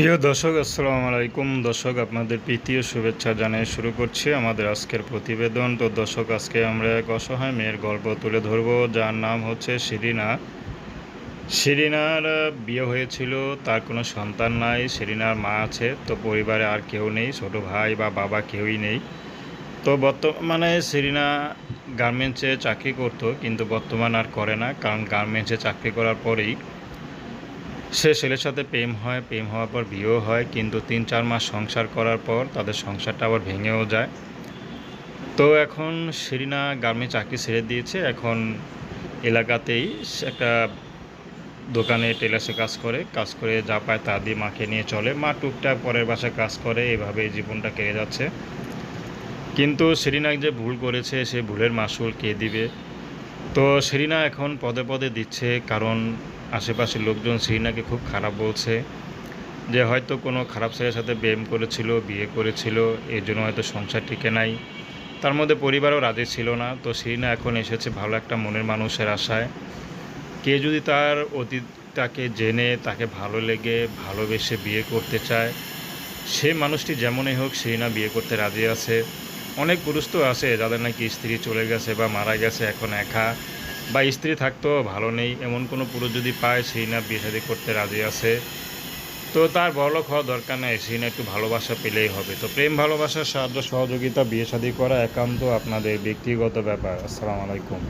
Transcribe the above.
প্রিয় দর্শক, আসসালামু আলাইকুম। দর্শক, আপনাদের প্রীতীয় শুভেচ্ছা জানিয়ে শুরু করছি আমাদের আজকের প্রতিবেদন। তো দর্শক, আজকে আমরা এক অসহায় মেয়ের গল্প তুলে ধরবো। যার নাম হচ্ছে শিরিনা। শিরিনার বিয়ে হয়েছিল, তার কোনো সন্তান নাই, শিরিনার মা আছে, তো পরিবারে আর কেউ নেই, ছোট ভাই বা বাবা কেউই নেই। তো বর্তমানে শিরিনা গার্মেন্টসে চাকরি করতো, কিন্তু বর্তমান আর করে না, কারণ গার্মেন্টসে চাকরি করার পরেই সে ছেলের সাথে প্রেম হয়, প্রেম হওয়ার পর বিয়েও হয়, কিন্তু তিন, চার মাস সংসার করার পর তাদের সংসারটা আবার ভেঙেও যায়। তো এখন সেরিনা গার্মে চাকরি ছেড়ে দিয়েছে। এখন এলাকাতেই একটা দোকানে টেলার্সে কাজ করে। কাজ করে যা পায় তা দিয়ে মাকে নিয়ে চলে। মা টুকটাক পরের বাসায় কাজ করে। এভাবে জীবনটা কেটে যাচ্ছে। কিন্তু সেরিনা যে ভুল করেছে, সে ভুলের মাসুল কে দিবে? তো সেরিনা এখন পদে পদে দিচ্ছে, কারণ আশেপাশের লোকজন সেরিনাকে খুব খারাপ বলছে যে হয়তো কোনো খারাপ ছেলের সাথে প্রেম করেছিল, বিয়ে করেছিল, এর জন্য হয়তো সংসার টিকে নাই। তার মধ্যে পরিবারও রাজি ছিল না, তো সেরিনা এখন এসেছে ভালো একটা মনের মানুষের আশায়। কে যদি তার অতীতটাকে জেনে, তাকে ভালো লেগে, ভালোবেসে বিয়ে করতে চায়, সে মানুষটি যেমনই হোক সেরিনা বিয়ে করতে রাজি আছে। অনেক পুরুষ তো আছে, যাদের নাকি স্ত্রী চলে গেছে বা মারা গেছে এখন একা বা স্ত্রী থাকতেও ভালো নেই। এমন কোনো পুরুষ যদি পায়, সেই না বিয়ে করতে রাজি আছে। তো তার বড়লোক হওয়া দরকার নেই, সেই না একটু ভালোবাসা পেলেই হবে। তো প্রেম, ভালোবাসার সাহায্য, সহযোগিতা, বিয়ে শাদী করা একান্ত আপনাদের ব্যক্তিগত ব্যাপার। আসসালামু আলাইকুম।